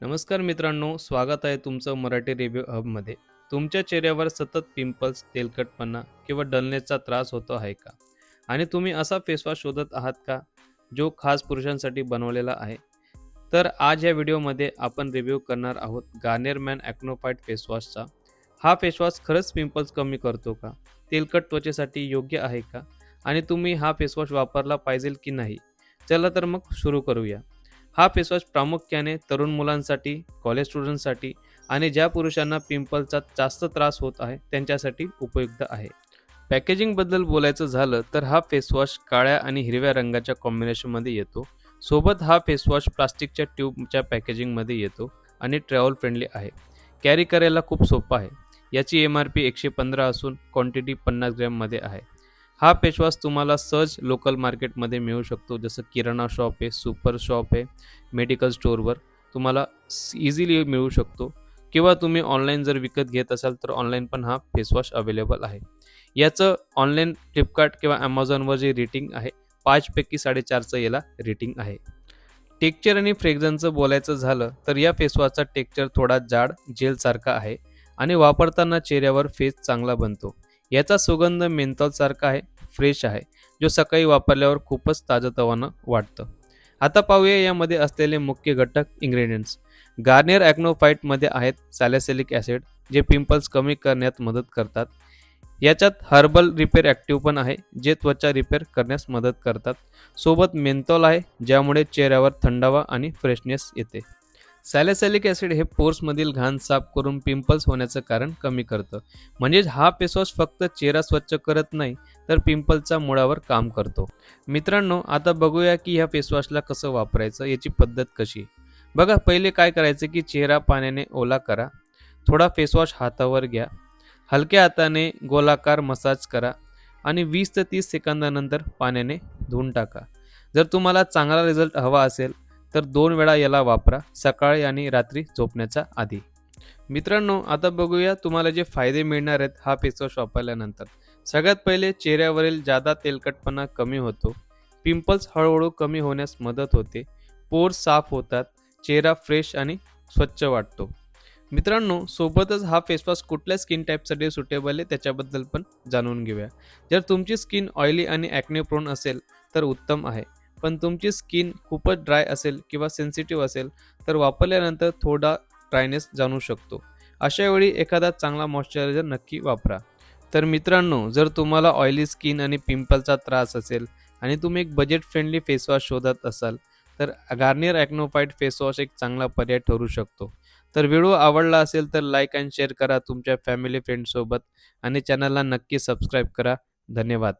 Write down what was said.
नमस्कार मित्रांनो स्वागत आहे तुमचं मराठी रिव्ह्यू हबमध्ये तुमच्या चेहऱ्यावर सतत पिंपल्स तेलकटपणा किंवा डलनेसचा त्रास होतो आहे का? आणि तुम्ही असा फेसवॉश शोधत आहात का जो खास पुरुषांसाठी बनवलेला आहे? तर आज या व्हिडिओमध्ये आपण रिव्ह्यू करणार आहोत गार्नियर मॅन ॲक्नोफाईट फेसवॉशचा हा फेसवॉश खरंच पिंपल्स कमी करतो का? तेलकट त्वचेसाठी योग्य आहे का? आणि तुम्ही हा फेसवॉश वापरला पाहिजे की नाही? चला तर मग सुरू करूया. हा फेसवॉश प्रामुख्याने तरुण मुलांसाठी कॉलेज स्टुडंटसाठी आणि ज्या पुरुषांना पिंपलचा जास्त त्रास होत आहे त्यांच्यासाठी उपयुक्त आहे. पॅकेजिंगबद्दल बोलायचं झालं तर हा फेसवॉश काळ्या आणि हिरव्या रंगाच्या कॉम्बिनेशनमध्ये येतो. सोबत हा फेसवॉश प्लास्टिकच्या ट्यूबच्या पॅकेजिंगमध्ये येतो आणि ट्रॅव्हल फ्रेंडली आहे. कॅरी करायला खूप सोपा आहे. याची एम आर पी एकशे पंधरा असून क्वांटिटी पन्नास ग्रॅममध्ये आहे. हा फेसवॉश तुम्हाला सहज लोकल मार्केटमध्ये मिळू शकतो. जसं किराणा शॉप आहे सुपर शॉप आहे मेडिकल स्टोअरवर तुम्हाला इझिली मिळू शकतो. किंवा तुम्ही ऑनलाईन जर विकत घेत असाल तर ऑनलाईन पण हा फेसवॉश अवेलेबल आहे. याचं ऑनलाईन फ्लिपकार्ट किंवा ॲमेझॉनवर जे रेटिंग आहे पाचपैकी साडेचारचं याला रेटिंग आहे. टेक्चर आणि फ्रेग्रन्सचं बोलायचं झालं तर या फेसवॉशचा टेक्चर थोडा जाड जेलसारखा आहे आणि वापरताना चेहऱ्यावर फेस चांगला बनतो. याचा सुगंध मेंथॉलसारखा आहे फ्रेश आहे जो सकाळी वापरल्यावर खूपच ताजंतवानं वाटतं. आता पाहूया यामध्ये असलेले मुख्य घटक इंग्रेडियंट्स गार्नियर ॲग्नोफाईटमध्ये आहेत सॅलॅसिलिक ॲसिड जे पिंपल्स कमी करण्यात मदत करतात. याच्यात हर्बल रिपेअर ॲक्टिव्ह पण आहे जे त्वचा रिपेअर करण्यास मदत करतात. सोबत मेंथॉल आहे ज्यामुळे चेहऱ्यावर थंडावा आणि फ्रेशनेस येते. सॅलेसॅलिक ॲसिड हे पोर्समधील घाण साफ करून पिंपल्स होण्याचं कारण कमी करतं. म्हणजेच हा फेसवॉश फक्त चेहरा स्वच्छ करत नाही तर पिंपलच्या मुळावर काम करतो. मित्रांनो आता बघूया की ह्या फेसवॉशला कसं वापरायचं याची पद्धत कशी? बघा पहिले काय करायचं की चेहरा पाण्याने ओला करा. थोडा फेसवॉश हातावर घ्या. हलक्या हाताने गोलाकार मसाज करा आणि वीस ते तीस सेकंदानंतर पाण्याने धुवून टाका. जर तुम्हाला चांगला रिझल्ट हवा असेल तर दोन वेळा याला वापरा सकाळी आणि रात्री झोपण्याच्या आधी. मित्रांनो आता बघूया तुम्हाला जे फायदे मिळणार आहेत हा फेसवॉश वापरल्यानंतर सगळ्यात पहिले चेहऱ्यावरील जादा तेलकटपणा कमी होतो. पिंपल्स हळूहळू कमी होण्यास मदत होते. पोर साफ होतात चेहरा फ्रेश आणि स्वच्छ वाटतो. मित्रांनो सोबतच हा फेसवॉश कुठल्या स्किन टाईपसाठी सुटेबल आहे त्याच्याबद्दल पण जाणून घेऊया. जर तुमची स्किन ऑइली आणि ॲक्ने प्रोन असेल तर उत्तम आहे. पण तुमची स्किन खूपच ड्राय असेल किंवा सेन्सिटिव्ह असेल तर वापरल्यानंतर थोडा ड्रायनेस जाणू शकतो. अशा वेळी एखादा चांगला मॉइश्चरायझर नक्की वापरा. तर मित्रांनो जर तुम्हाला ऑइली स्किन आणि पिंपलचा त्रास असेल आणि तुम्ही एक बजेट फ्रेंडली फेसवॉश शोधत असाल तर गार्नियर ॲक्नोफाईट फेसवॉश एक चांगला पर्याय ठरू शकतो. तर व्हिडिओ आवडला असेल तर लाईक अँड शेअर करा तुमच्या फॅमिली फ्रेंडसोबत आणि चॅनलला नक्की सबस्क्राईब करा. धन्यवाद.